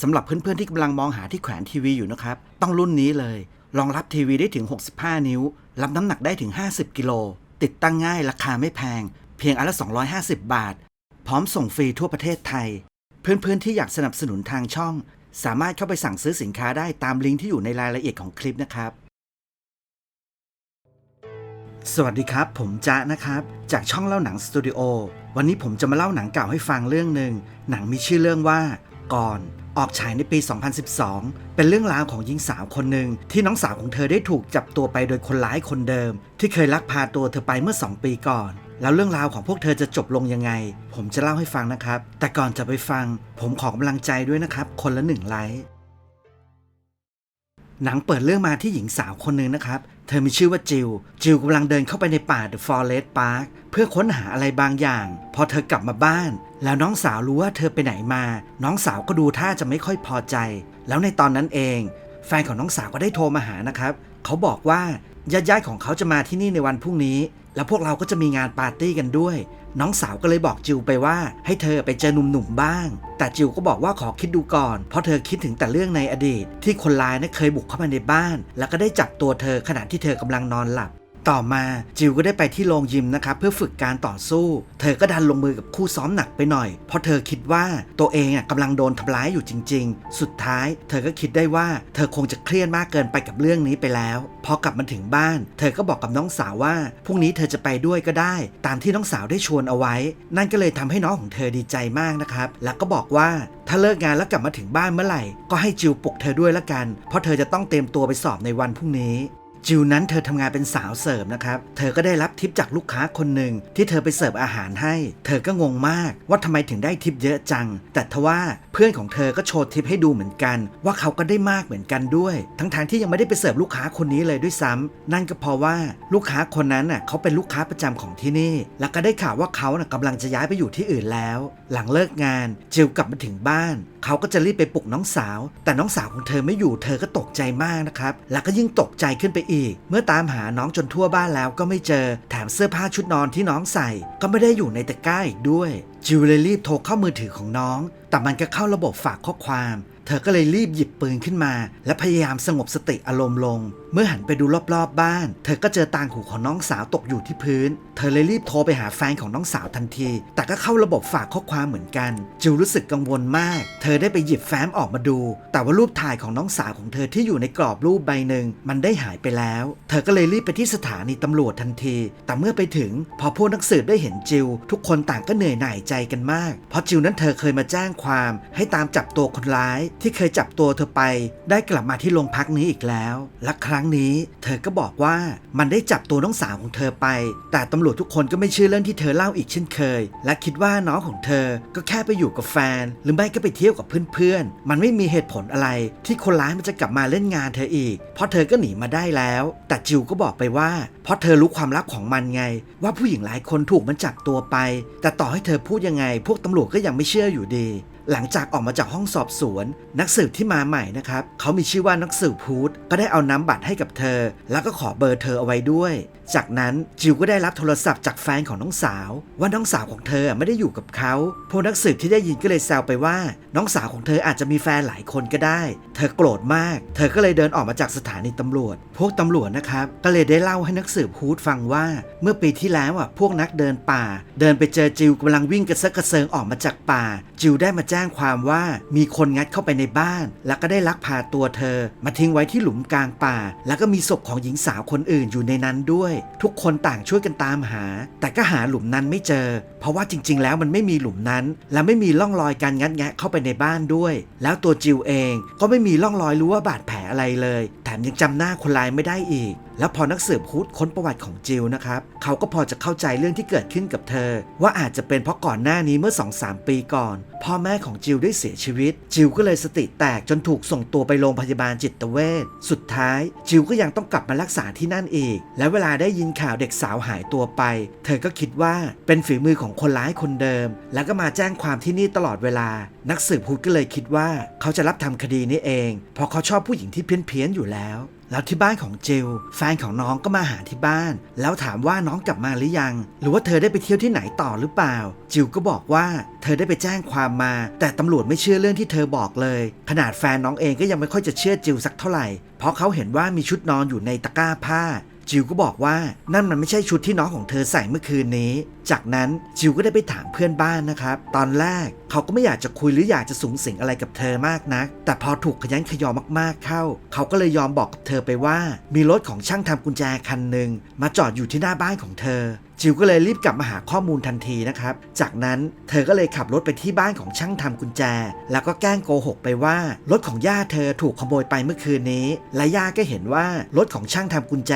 สำหรับเพื่อนๆที่กำลังมองหาที่แขวนทีวีอยู่นะครับ ต้องรุ่นนี้เลย รองรับทีวีได้ถึง 65 นิ้ว รับน้ำหนักได้ถึง 50 กิโล ติดตั้งง่ายราคาไม่แพง เพียงอันละ 250 บาท พร้อมส่งฟรีทั่วประเทศไทย เพื่อนๆที่อยากสนับสนุนทางช่อง สามารถเข้าไปสั่งซื้อสินค้าได้ตามลิงก์ที่อยู่ในรายละเอียดของคลิปนะครับ สวัสดีครับ ผมจ๊ะนะครับ จากช่องเล่าหนังสตูดิโอ วันนี้ผมจะมาเล่าหนังเก่าให้ฟังเรื่องหนึ่ง หนังมีชื่อเรื่องว่า ก่อนออกฉายในปี 2012 เป็นเรื่องราวของหญิงสาวคนหนึ่งที่น้องสาวของเธอได้ถูกจับตัวไปโดยคนร้ายคนเดิม ที่เคยลักพาตัวเธอไปเมื่อ 2 ปีก่อน แล้วเรื่องราวของพวกเธอจะจบลงยังไง ผมจะเล่าให้ฟังนะครับ แต่ก่อนจะไปฟัง ผมขอกำลังใจด้วยนะครับ คนละหนึ่งไลค์หนังเปิดเรื่องมาที่หญิงสาวคนหนึ่งนะครับ เธอมีชื่อว่าจิลจิลกำลังเดินเข้าไปในป่า The Forest Park เพื่อค้นหาอะไรบางอย่าง พอเธอกลับมาบ้าน แล้วน้องสาวรู้ว่าเธอไปไหนมา น้องสาวก็ดูท่าจะไม่ค่อยพอใจ แล้วในตอนนั้นเอง แฟนของน้องสาวก็ได้โทรมาหานะครับ เขาบอกว่าญาติๆของเขาจะมาที่นี่ในวันพรุ่งนี้ แล้วพวกเราก็จะมีงานปาร์ตี้กันด้วย น้องสาวก็เลยบอกจิวไปว่า ให้เธอไปเจอหนุ่มๆบ้าง แต่จิวก็บอกว่าขอคิดดูก่อน เพราะเธอคิดถึงแต่เรื่องในอดีต ที่คนร้ายนั้นเคยบุกเข้ามาในบ้าน แล้วก็ได้จับตัวเธอขณะที่เธอกำลังนอนหลับ ต่อมาจิวก็ได้ไปที่โรงยิมนะครับเพื่อฝึกการต่อสู้ เธอก็ดันลงมือกับคู่ซ้อมหนักไปหน่อย เพราะเธอคิดว่าตัวเองอะกำลังโดนทำร้ายอยู่จริง ๆ สุดท้าย เธอก็คิดได้ว่าเธอคงจะเครียดมากเกินไปกับเรื่องนี้ไปแล้ว พอกลับมาถึงบ้าน เธอก็บอกกับน้องสาวว่าพรุ่งนี้เธอจะไปด้วยก็ได้ ตามที่น้องสาวได้ชวนเอาไว้ นั่นก็เลยทำให้น้องของเธอดีใจมากนะครับแล้วก็บอกว่าถ้าเลิกงานแล้วกลับมาถึงบ้านเมื่อไหร่ ก็ให้จิวปลุกเธอด้วยละกัน เพราะเธอจะต้องเตรียมตัวไปสอบในวันพรุ่งนี้ จิวนั้นเธอทำงานเป็นสาวเสิร์ฟนะครับ เธอก็ได้รับทิปจากลูกค้าคนหนึ่งที่เธอไปเสิร์ฟอาหารให้ เธอก็งงมากว่าทำไมถึงได้ทิปเยอะจัง แต่ทว่า พื่อนของเธอก็โชว์ทิปให้ดูเหมือนกัน ว่าเขาก็ได้มากเหมือนกันด้วย ทั้งๆที่ยังไม่ได้ไปเสิร์ฟลูกค้าคนนี้เลยด้วยซ้ำนั่นก็เพราะว่าลูกค้าคนนั้นน่ะเขาเป็นลูกค้าประจำของที่นี่ แล้วก็ได้ข่าวว่าเขาน่ะกำลังจะย้ายไปอยู่ที่อื่นแล้ว หลังเลิกงานจิวกลับมาถึงบ้าน เขาก็จะรีบไปปลุกน้องสาว แต่น้องสาวของเธอไม่อยู่เธอก็ตกใจมากนะครับ แล้วก็ยิ่งตกใจขึ้นไปอีก เมื่อตามหาน้องจนทั่วบ้านแล้วก็ไม่เจอ แถมเสื้อผ้าชุดนอนที่น้องใส่ ก็ไม่ได้อยู่ในตะกร้าอีกด้วยจิวเลยรีบโทรเข้ามือถือของน้อง แต่มันก็เข้าระบบฝากข้อความ เธอก็เลยรีบหยิบปืนขึ้นมา และพยายามสงบสติอารมณ์ลง เมื่อหันไปดูรอบๆบบ้าน เธอก็เจอต่างหูของน้องสาวตกอยู่ที่พื้น เธอเลยรีบโทรไปหาแฟนของน้องสาวทันที แต่ก็เข้าระบบฝากข้อความเหมือนกัน จิวรู้สึกกังวลมาก เธอได้ไปหยิบแฟ้มออกมาดู แต่ว่ารูปถ่ายของน้องสาวของเธอที่อยู่ในกรอบรูปใบหนึ่งมันได้หายไปแล้ว เธอก็เลยรีบไปที่สถานีตำรวจทันที แต่เมื่อไปถึง พอพวกนักสืบได้เห็นจิวทุกคนต่างก็เหนื่อยหน่ายใจกันมาก เพราะจิวนั้นเธอเคยมาแจ้งความ ให้ตามจับตัวคนร้ายที่เคยจับตัวเธอไป ได้กลับมาที่โรงพักนี้อีกแล้ว และครั้งนี้ เธอก็บอกว่ามันได้จับตัวน้องสาวของเธอไป แต่ตำรวจทุกคนก็ไม่เชื่อเรื่องที่เธอเล่าอีกเช่นเคย และคิดว่าน้องของเธอก็แค่ไปอยู่กับแฟน หรือไม่ก็ไปเที่ยวกับเพื่อนๆ มันไม่มีเหตุผลอะไร ที่คนร้ายมันจะกลับมาเล่นงานเธออีก เพราะเธอก็หนีมาได้แล้ว แต่จิวก็บอกไปว่า เพราะเธอรู้ความลับของมันไง ว่าผู้หญิงหลายคนถูกมันจับตัวไป แต่ต่อให้เธอพูดยังไง พวกตำรวจก็ยังไม่เชื่ออยู่ดี หลังจากออกมาจากห้องสอบสวน นักสืบที่มาใหม่นะครับเขามีชื่อว่านักสืบพูดก็ได้เอาน้ำบัตรให้กับเธอ แล้วก็ขอเบอร์เธอเอาไว้ด้วย จากนั้นจิวก็ได้รับโทรศัพท์จากแฟนของน้องสาว ว่าน้องสาวของเธอไม่ได้อยู่กับเขาพวกนักสืบที่ได้ยินก็เลยแซวไปว่า น้องสาวของเธออาจจะมีแฟนหลายคนก็ได้ เธอโกรธมาก เธอก็เลยเดินออกมาจากสถานีตำรวจ พวกตำรวจนะครับก็เลยได้เล่าให้นักสืบฮูดฟังว่า เมื่อปีที่แล้วอะพวกนักเดินป่า เดินไปเจอจิวกำลังวิ่งกระเซาะกระเซิงออกมาจากป่า จิวได้มาแจ้ง้งความว่ามีคนงัดเข้าไปในบ้าน แล้วก็ได้ลักพาตัวเธอ มาทิ้งไว้ที่หลุมกลางป่า แล้วก็มีศพของหญิงสาวคนอื่นอยู่ในนั้นด้วย ทุกคนต่างช่วยกันตามหา แต่ก็หาหลุมนั้นไม่เจอ เพราะว่าจริง ๆ แล้วมันไม่มีหลุมนั้น และไม่มีร่องรอยการงัดแงะเข้าไปในบ้านด้วย แล้วตัวจิวเองก็ไม่มีร่องรอยรู้ว่าบาดแผลอะไรเลย แถมยังจำหน้าคนร้ายไม่ได้อีก แล้วพอนักสืบฮูดค้นประวัติของจิลนะครับ เขาก็พอจะเข้าใจเรื่องที่เกิดขึ้นกับเธอ ว่าอาจจะเป็นเพราะก่อนหน้านี้เมื่อ 2-3 ปีก่อน พ่อแม่ของจิลได้เสียชีวิต จิลก็เลยสติแตกจนถูกส่งตัวไปโรงพยาบาลจิตเวชสุดท้าย จิลก็ยังต้องกลับมารักษาที่นั่นอีก และเวลาได้ยินข่าวเด็กสาวหายตัวไป เธอก็คิดว่าเป็นฝีมือของคนร้ายคนเดิม แล้วก็มาแจ้งความที่นี่ตลอดเวลา นักสืบฮูดก็เลยคิดว่าเขาจะรับทำคดีนี้เอง เพราะเขาชอบผู้หญิงที่เพี้ยนๆอยู่แล้ว แล้วที่บ้านของจิลแฟนของน้องก็มาหาที่บ้าน แล้วถามว่าน้องกลับมาหรือยัง หรือว่าเธอได้ไปเที่ยวที่ไหนต่อหรือเปล่า จิลก็บอกว่าเธอได้ไปแจ้งความมา แต่ตำรวจไม่เชื่อเรื่องที่เธอบอกเลย ขนาดแฟนน้องเองก็ยังไม่ค่อยจะเชื่อจิลสักเท่าไหร่ เพราะเขาเห็นว่ามีชุดนอนอยู่ในตะกร้าผ้าจิวก็บอกว่านั่นมันไม่ใช่ชุดที่น้องของเธอใส่เมื่อคืนนี้ จากนั้นจิวก็ได้ไปถามเพื่อนบ้านนะครับ ตอนแรกเขาก็ไม่อยากจะคุยหรืออยากจะสูงสิงอะไรกับเธอมากนัก แต่พอถูกขยันขยอมากๆเข้า เขาก็เลยยอมบอกกับเธอไปว่า มีรถของช่างทำกุญแจคันหนึ่งมาจอดอยู่ที่หน้าบ้านของเธอ จิวก็เลยรีบกลับมาหาข้อมูลทันทีนะครับ จากนั้นเธอก็เลยขับรถไปที่บ้านของช่างทำกุญแจ แล้วก็แกล้งโกหกไปว่ารถของย่าเธอถูกขโมยไปเมื่อคืนนี้ และย่าก็เห็นว่ารถของช่างทำกุญแจ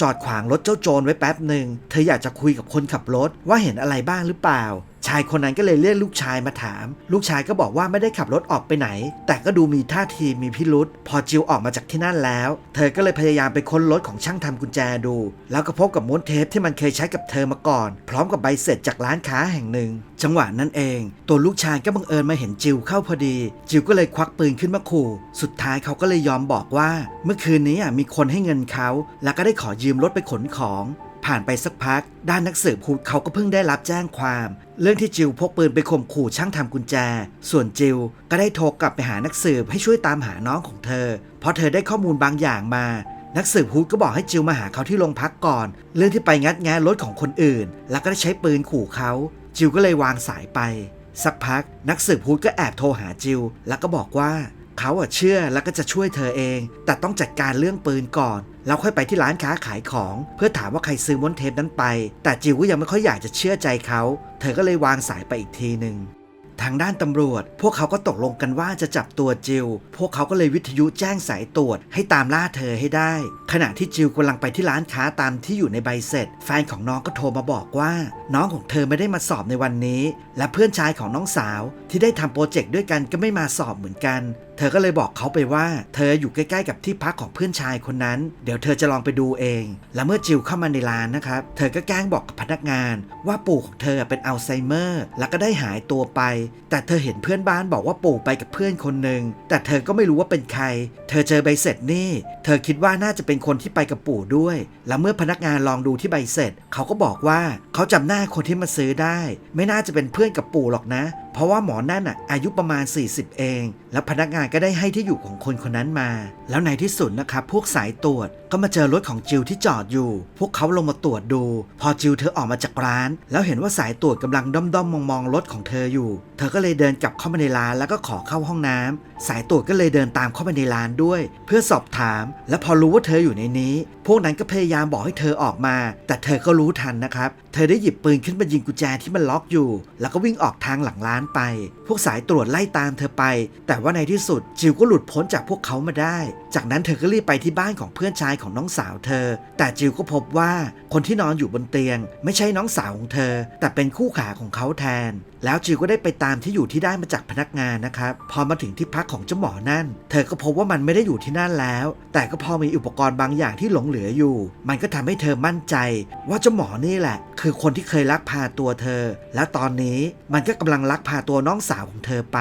จอดขวางรถเจ้าโจรไว้แป๊บหนึ่งเธออยากจะคุยกับคนขับรถว่าว่าเห็นอะไรบ้างหรือเปล่า ชายคนนั้นก็เลยเรียกลูกชายมาถาม ลูกชายก็บอกว่าไม่ได้ขับรถออกไปไหน แต่ก็ดูมีท่าทีมีพิรุษพอจิวออกมาจากที่นั่นแล้ว เธอก็เลยพยายามไปค้นรถของช่างทำกุญแจดู แล้วก็พบกับม้วนเทปที่มันเคยใช้กับเธอมาก่อน พร้อมกับใบเสร็จจากร้านค้าแห่งหนึ่ง จังหวะนั้นเอง ตัวลูกชายก็บังเอิญมาเห็นจิวเข้าพอดี จิวก็เลยควักปืนขึ้นมาขู่ สุดท้ายเขาก็เลยยอมบอกว่า เมื่อคืนนี้มีคนให้เงินเขา แล้วก็ได้ขอยืมรถไปขนของ ผ่านไปสักพัก ด้านนักสืบฮูดเขาก็เพิ่งได้รับแจ้งความ เรื่องที่จิวพกปืนไปข่มขู่ช่างทำกุญแจ ส่วนจิวก็ได้โทรกลับไปหานักสืบให้ช่วยตามหาน้องของเธอ เพราะเธอได้ข้อมูลบางอย่างมา นักสืบฮูดก็บอกให้จิวมาหาเขาที่โรงพักก่อน เรื่องที่ไปงัดแงะรถของคนอื่น แล้วก็ได้ใช้ปืนขู่เขา จิวก็เลยวางสายไป สักพัก นักสืบฮูดก็แอบโทรหาจิวแล้วก็บอกว่า เขาอะเชื่อแล้วก็จะช่วยเธอเอง แต่ต้องจัดการเรื่องปืนก่อน แล้วค่อยไปที่ร้านค้าขายของ เพื่อถามว่าใครซื้อม้วนเทปนั้นไป แต่จิวก็ยังไม่ค่อยอยากจะเชื่อใจเขา เธอก็เลยวางสายไปอีกทีหนึ่งทางด้านตำรวจ พวกเขาก็ตกลงกันว่าจะจับตัวจิลพวกเขาก็เลยวิทยุแจ้งสายตรวจ ให้ตามล่าเธอให้ได้ ขณะที่จิลกำลังไปที่ร้านค้าตามที่อยู่ในใบเสร็จ แฟนของน้องก็โทรมาบอกว่า น้องของเธอไม่ได้มาสอบในวันนี้ และเพื่อนชายของน้องสาวที่ได้ทำโปรเจกต์ด้วยกันก็ไม่มาสอบเหมือนกัน ธอก็เลยบอกเขาไปว่า เธออยู่ใกล้ๆกับที่พักของเพื่อนชายคนนั้น เดี๋ยวเธอจะลองไปดูเอง และเมื่อจิลเข้ามาในร้านนะครับ เธอก็แกล้งบอกกับพนักงาน ว่าปู่ของเธอเป็นอัลไซเมอร์ แล้วก็ได้หายตัวไป แต่เธอเห็นเพื่อนบ้านบอกว่าปู่ไปกับเพื่อนคนหนึ่งแต่เธอก็ไม่รู้ว่าเป็นใคร เธอเจอใบเสร็จนี่ เธอคิดว่าน่าจะเป็นคนที่ไปกับปู่ด้วย และเมื่อพนักงานลองดูที่ใบเสร็จ เขาก็บอกว่าเขาจำหน้าคนที่มาซื้อได้ ไม่น่าจะเป็นเพื่อนกับปู่หรอกนะ เพราะว่าหมอนั่นอะอายุประมาณ 40 เอง แล้วพนักงานก็ได้ให้ที่อยู่ของคนคนนั้นมา แล้วในที่สุดนะครับพวกสายตรวจก็มาเจอรถของจิวที่จอดอยู่ พวกเขาลงมาตรวจดู พอจิวเธอออกมาจากร้าน แล้วเห็นว่าสายตรวจกำลังด้อมด้อมมองมองๆรถของเธออยู่ เธอก็เลยเดินกลับเข้ามาในร้านแล้วก็ขอเข้าห้องน้ำ สายตรวจก็เลยเดินตามเข้าไปในร้านด้วย เพื่อสอบถาม และพอรู้ว่าเธออยู่ในนี้ พวกนั้นก็พยายามบอกให้เธอออกมา แต่เธอก็รู้ทันนะครับ เธอได้หยิบปืนขึ้นมายิงกุญแจที่มันล็อกอยู่ แล้วก็วิ่งออกทางหลังร้านไป พวกสายตรวจไล่ตามเธอไป แต่ว่าในที่สุดจิวก็หลุดพ้นจากพวกเขามาได้ จากนั้นเธอก็รีบไปที่บ้านของเพื่อนชายของน้องสาวเธอ แต่จิวก็พบว่าคนที่นอนอยู่บนเตียง ไม่ใช่น้องสาวของเธอ แต่เป็นคู่ขาของเขาแทน แล้วจิวก็ได้ไปตามที่อยู่ที่ได้มาจากพนักงานนะครับ พอมาถึงที่พักของเจ้าหมอนั่น เธอก็พบว่ามันไม่ได้อยู่ที่นั่นแล้ว แต่ก็พอมีอุปกรณ์บางอย่างที่หลงเหลืออยู่ มันก็ทำให้เธอมั่นใจ ว่าเจ้าหมอนี่แหละ คือคนที่เคยลักพาตัวเธอ และตอนนี้มันก็กำลังลักพาตัวน้องสาวของเธอไป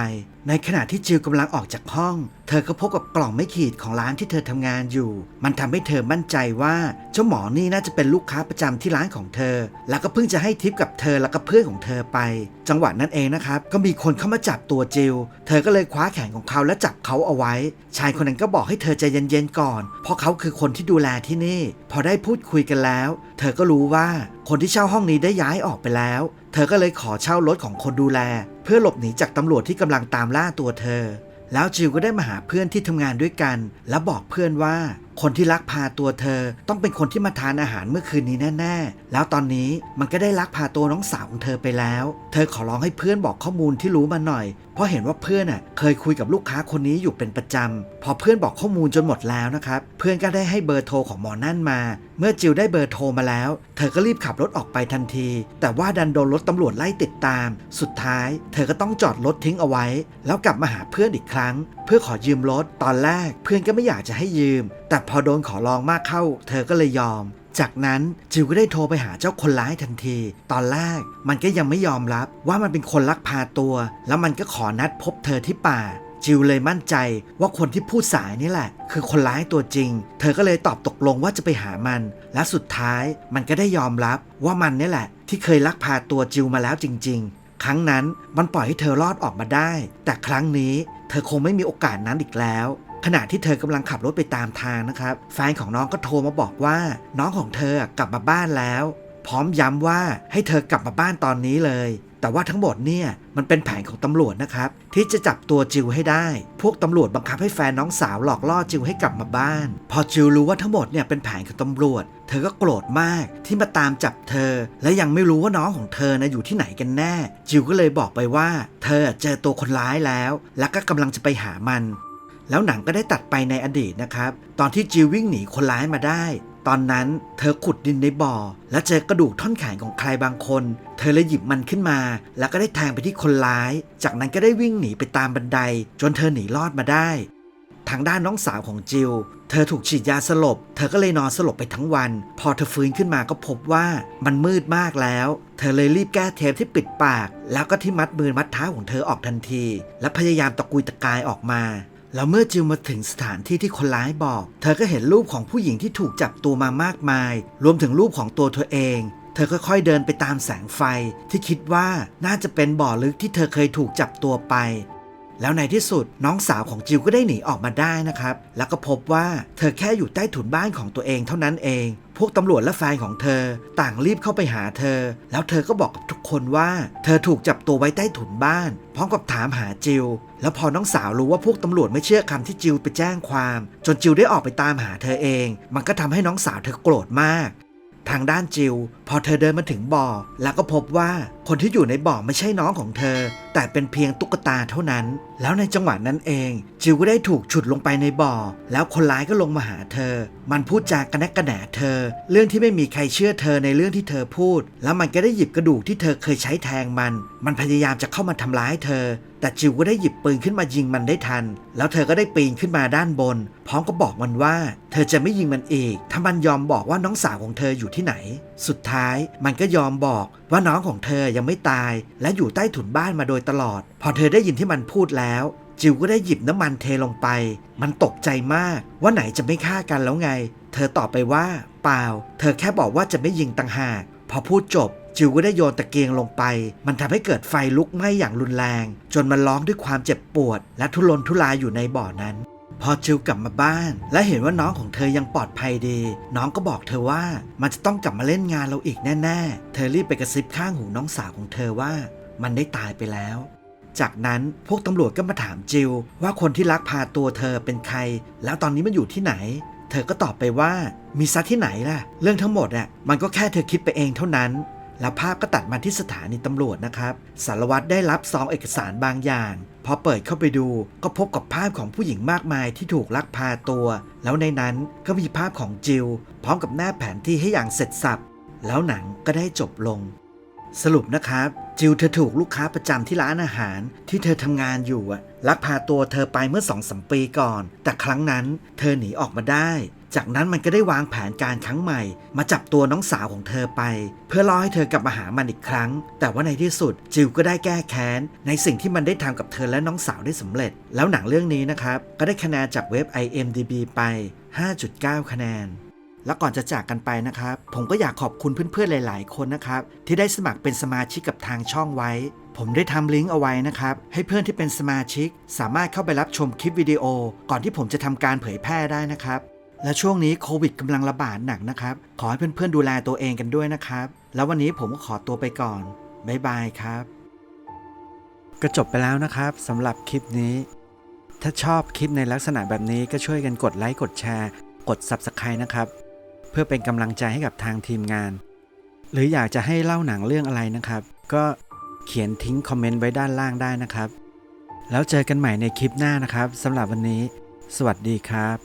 ในขณะที่จิวกำลังออกจากห้อง เธอก็พบกับกล่องไม่ขีดของร้านที่เธอทำงานอยู่ มันทำให้เธอมั่นใจว่าเจ้าหมอนี่น่าจะเป็นลูกค้าประจำที่ร้านของเธอ แล้วก็เพิ่งจะให้ทิปกับเธอแล้วก็เพื่อนของเธอไป จังหวะนั้นเองนะครับ ก็มีคนเข้ามาจับตัวจิว เธอก็เลยคว้าแขนของเขาและจับเขาเอาไว้ ชายคนนั้นก็บอกให้เธอใจเย็นๆก่อน เพราะเขาคือคนที่ดูแลที่นี่ พอได้พูดคุยกันแล้ว เธอก็รู้ว่าคนที่เช่าห้องนี้ได้ย้ายออกไปแล้ว เธอก็เลยขอเช่ารถของคนดูแล เพื่อหลบหนีจากตำรวจที่กำลังตามล่าตัวเธอ แล้วจิวก็ได้มาหาเพื่อนที่ทำงานด้วยกัน และบอกเพื่อนว่าคนที่ลักพาตัวเธอต้องเป็นคนที่มาทานอาหารเมื่อคืนนี้แน่ๆ แล้วตอนนี้มันก็ได้ลักพาตัวน้องสาวของเธอไปแล้ว เธอขอร้องให้เพื่อนบอกข้อมูลที่รู้มาหน่อย เพราะเห็นว่าเพื่อนอะเคยคุยกับลูกค้าคนนี้อยู่เป็นประจำ พอเพื่อนบอกข้อมูลจนหมดแล้วนะครับ เพื่อนก็ได้ให้เบอร์โทรของหมอนั่นมา เมื่อจิวได้เบอร์โทรมาแล้ว เธอก็รีบขับรถออกไปทันที แต่ว่าดันโดนรถตำรวจไล่ติดตาม สุดท้าย เธอก็ต้องจอดรถทิ้งเอาไว้ แล้วกลับมาหาเพื่อนอีกครั้ง เพื่อขอยืมรถ ตอนแรกเพื่อนก็ไม่อยากจะให้ยืม แต่พอโดนขอลองมากเข้า เธอก็เลยยอม จากนั้นจิวก็ได้โทรไปหาเจ้าคนร้ายทันที ตอนแรกมันก็ยังไม่ยอมรับว่ามันเป็นคนลักพาตัว แล้วมันก็ขอนัดพบเธอที่ป่าจิวเลยมั่นใจว่าคนที่พูดสายนี่แหละ คือคนร้ายตัวจริง เธอก็เลยตอบตกลงว่าจะไปหามัน และสุดท้ายมันก็ได้ยอมรับว่ามันนี่แหละ ที่เคยลักพาตัวจิวมาแล้วจริง ๆ ครั้งนั้นมันปล่อยให้เธอรอดออกมาได้ แต่ครั้งนี้เธอคงไม่มีโอกาสนั้นอีกแล้ว ขณะที่เธอกำลังขับรถไปตามทางนะครับ แฟนของน้องก็โทรมาบอกว่า น้องของเธอกลับมาบ้านแล้ว พร้อมย้ำว่าให้เธอกลับมาบ้านตอนนี้เลย แต่ว่าทั้งหมดเนี่ยมันเป็นแผนของตำรวจนะครับ ที่จะจับตัวจิวให้ได้ พวกตำรวจบังคับให้แฟนน้องสาวหลอกล่อจิวให้กลับมาบ้าน พอจิวรู้ว่าทั้งหมดเนี่ยเป็นแผนของตำรวจ เธอก็โกรธมากที่มาตามจับเธอ และยังไม่รู้ว่าน้องของเธอนะอยู่ที่ไหนกันแน่ จิวก็เลยบอกไปว่า เธอเจอตัวคนร้ายแล้ว แล้วก็กำลังจะไปหามัน แล้วหนังก็ได้ตัดไปในอดีตนะครับ ตอนที่จิววิ่งหนีคนร้ายมาได้ ตอนนั้นเธอขุดดินในบ่อ และเจอกระดูกท่อนแขนของใครบางคน เธอเลยหยิบมันขึ้นมา แล้วก็ได้แทงไปที่คนร้าย จากนั้นก็ได้วิ่งหนีไปตามบันได จนเธอหนีรอดมาได้ ทางด้านน้องสาวของจิวเธอถูกฉีดยาสลบ เธอก็เลยนอนสลบไปทั้งวัน พอเธอฟื้นขึ้นมาก็พบว่ามันมืดมากแล้ว เธอเลยรีบแก้เทปที่ปิดปาก แล้วก็ที่มัดมือมัดเท้าของเธอออกทันที และพยายามตะกุยตะกายออกมา แล้วเมื่อจิวมาถึงสถานที่ที่คนร้ายบอก เธอก็เห็นรูปของผู้หญิงที่ถูกจับตัวมามากมาย รวมถึงรูปของตัวเธอเอง เธอค่อยๆเดินไปตามแสงไฟ ที่คิดว่าน่าจะเป็นบ่อลึกที่เธอเคยถูกจับตัวไป แล้วในที่สุดน้องสาวของจิวก็ได้หนีออกมาได้นะครับ แล้วก็พบว่าเธอแค่อยู่ใต้ถุนบ้านของตัวเองเท่านั้นเอง พวกตำรวจและแฟนของเธอ ต่างรีบเข้าไปหาเธอ แล้วเธอก็บอกกับทุกคนว่า เธอถูกจับตัวไว้ใต้ถุนบ้าน พร้อมกับถามหาจิว แล้วพอน้องสาวรู้ว่าพวกตำรวจไม่เชื่อคำที่จิวไปแจ้งความ จนจิวได้ออกไปตามหาเธอเอง มันก็ทำให้น้องสาวเธอโกรธมาก ทางด้านจิว พอเธอเดินมาถึงบ่อ แล้วก็พบว่าคนที่อยู่ในบ่อไม่ใช่น้องของเธอ แต่เป็นเพียงตุ๊กตาเท่านั้น แล้วในจังหวะนั้นเอง จิวก็ได้ถูกฉุดลงไปในบ่อ แล้วคนร้ายก็ลงมาหาเธอ มันพูดจากระแนกกระแหนเธอ เรื่องที่ไม่มีใครเชื่อเธอในเรื่องที่เธอพูด แล้วมันก็ได้หยิบกระดูกที่เธอเคยใช้แทงมัน มันพยายามจะเข้ามาทำร้ายเธอ แต่จิวก็ได้หยิบปืนขึ้นมายิงมันได้ทัน แล้วเธอก็ได้ปีนขึ้นมาด้านบน พร้อมกับบอกมันว่า เธอจะไม่ยิงมันอีก ถ้ามันยอมบอกว่าน้องสาวของเธออยู่ที่ไหน สุดท้ายมันก็ยอมบอกว่าน้องของเธอยังไม่ตาย และอยู่ใต้ถุนบ้านมาโดยตลอด พอเธอได้ยินที่มันพูดแล้ว จิวก็ได้หยิบน้ำมันเทลงไป มันตกใจมาก ว่าไหนจะไม่ฆ่ากันแล้วไง เธอตอบไปว่า เปล่า เธอแค่บอกว่าจะไม่ยิงต่างหาก พอพูดจบ จิวก็ได้โยนตะเกียงลงไป มันทำให้เกิดไฟลุกไหม้อย่างรุนแรง จนมันร้องด้วยความเจ็บปวด และทุรนทุรายอยู่ในบ่อนั้น พอจิวกลับมาบ้าน และเห็นว่าน้องของเธอยังปลอดภัยดี น้องก็บอกเธอว่ามันจะต้องกลับมาเล่นงานเราอีกแน่ๆ เธอรีบไปกระซิบข้างหูน้องสาวของเธอว่า มันได้ตายไปแล้ว จากนั้นพวกตำรวจก็มาถามจิวว่าคนที่ลักพาตัวเธอเป็นใคร แล้วตอนนี้มันอยู่ที่ไหนเธอก็ตอบไปว่ามีซัดที่ไหนล่ะ เรื่องทั้งหมดอะมันก็แค่เธอคิดไปเองเท่านั้น แล้วภาพก็ตัดมาที่สถานีตำรวจนะครับสารวัตรได้รับซองเอกสารบางอย่างพอเปิดเข้าไปดูก็พบกับภาพของผู้หญิงมากมายที่ถูกลักพาตัว แล้วในนั้นก็มีภาพของจิลพร้อมกับหน้าแผนที่ให้อย่างเสร็จสับแล้วหนังก็ได้จบลง สรุปนะครับ จิลเธอถูกลูกค้าประจำที่ร้านอาหารที่เธอทำงานอยู่ลักพาตัวเธอไปเมื่อสองสมปีก่อน แต่ครั้งนั้นเธอหนีออกมาได้ จากนั้นมันก็ได้วางแผนการครั้งใหม่ มาจับตัวน้องสาวของเธอไป เพื่อล่อให้เธอกลับมาหามันอีกครั้ง แต่ว่าในที่สุดจิลก็ได้แก้แค้น ในสิ่งที่มันได้ทำกับเธอและน้องสาวได้สำเร็จ แล้วหนังเรื่องนี้นะครับก็ได้คะแนนจากเว็บ IMDB ไป 5.9 คะแนนแล้วก่อนจะจากกันไปนะครับ ผมก็อยากขอบคุณเพื่อนๆ หลาย ๆ คนนะครับ ที่ได้สมัครเป็นสมาชิกกับทางช่องไว้ ผมได้ทำลิงก์เอาไว้นะครับ ให้เพื่อนที่เป็นสมาชิก สามารถเข้าไปรับชมคลิปวิดีโอ ก่อนที่ผมจะทำการเผยแพร่ได้นะครับ และช่วงนี้โควิดกำลังระบาดหนักนะครับ ขอให้เพื่อนๆดูแลตัวเองกันด้วยนะครับ แล้ววันนี้ผมก็ขอตัวไปก่อน บ๊ายบายครับ ก็จบไปแล้วนะครับสำหรับคลิปนี้ ถ้าชอบคลิปในลักษณะแบบนี้ก็ช่วยกันกดไลค์กดแชร์ กด Subscribe นะครับ เพื่อเป็นกำลังใจให้กับทางทีมงาน หรืออยากจะให้เล่าหนังเรื่องอะไรนะครับ ก็เขียนทิ้งคอมเมนต์ไว้ด้านล่างได้นะครับ แล้วเจอกันใหม่ในคลิปหน้านะครับสำหรับวันนี้ สวัสดีครับ